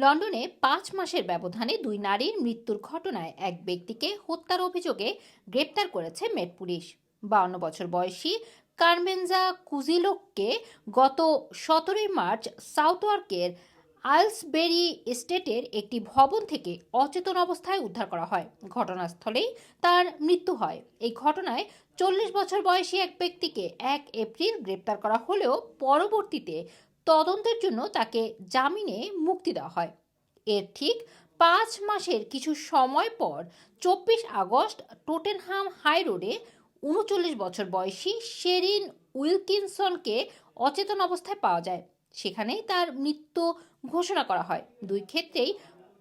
লন্ডনে পাঁচ মাসের ব্যবধানে দুই নারীর মৃত্যুর ঘটনায় এক ব্যক্তিকে হত্যার অভিযোগে গ্রেপ্তার করেছে মেট পুলিশ। বাউন্ন বছর বয়সী কার্মেনজা কুজিলোককে গত সতেরোই মার্চ সাউথওয়ার্কের আইলসবেরি এস্টেটের একটি ভবন থেকে অচেতন অবস্থায় উদ্ধার করা হয়। ঘটনাস্থলেই তার মৃত্যু হয়। এই ঘটনায় চল্লিশ বছর বয়সী এক ব্যক্তিকে এক এপ্রিল গ্রেপ্তার করা হলেও পরবর্তীতে তদন্তের জন্য তাকে জামিনে মুক্তি দেওয়া হয়। এর ঠিক পাঁচ মাসের কিছু সময় পর চব্বিশ আগস্ট টোটেনহাম হাই রোডে উনচল্লিশ বছর বয়সী শেরিন উইলকিনসনকে অচেতন অবস্থায় পাওয়া যায়। সেখানেই তার মৃত্যু ঘোষণা করা হয়। দুই ক্ষেত্রেই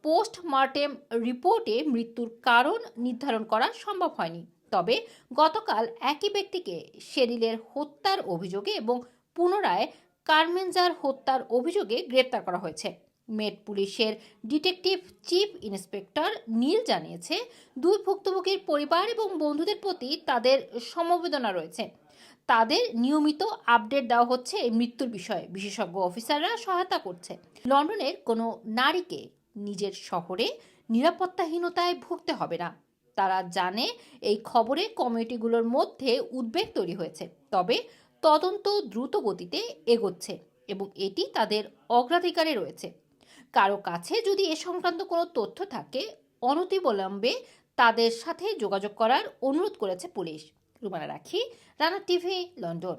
পোস্টমার্টেম রিপোর্টে মৃত্যুর কারণ নির্ধারণ করা সম্ভব হয়নি। তবে গতকাল একই ব্যক্তিকে শেরিলের হত্যার অভিযোগে এবং পুনরায় কারমেনজার হত্যার অভিযোগে গ্রেপ্তার করা হয়েছে। মেট পুলিশের ডিটেকটিভ চিফ ইন্সপেক্টর নীল জানিয়েছে, দুই ভুক্তভোগীর পরিবার এবং বন্ধুদের প্রতি তাদের সমবেদনা রয়েছে। তাদের নিয়মিত আপডেট দেওয়া হচ্ছে এই মৃত্যুর বিষয়ে। বিশেষজ্ঞ অফিসাররা সহায়তা করছে। লন্ডনের কোনো নারীকে নিজের শহরে নিরাপত্তাহীনতায় ভুগতে হবে না। তারা জানে এই খবরে কমিটিগুলোর মধ্যে উদ্বেগ তৈরি হয়েছে। তবে তদন্ত দ্রুত গতিতে এগোচ্ছে এবং এটি তাদের অগ্রাধিকারে রয়েছে। কারও কাছে যদি এ সংক্রান্ত কোনো তথ্য থাকে, অনতিবলম্বে তাদের সাথে যোগাযোগ করার অনুরোধ করেছে পুলিশ। রুমানা রাখি, রানা টিভি, লন্ডন।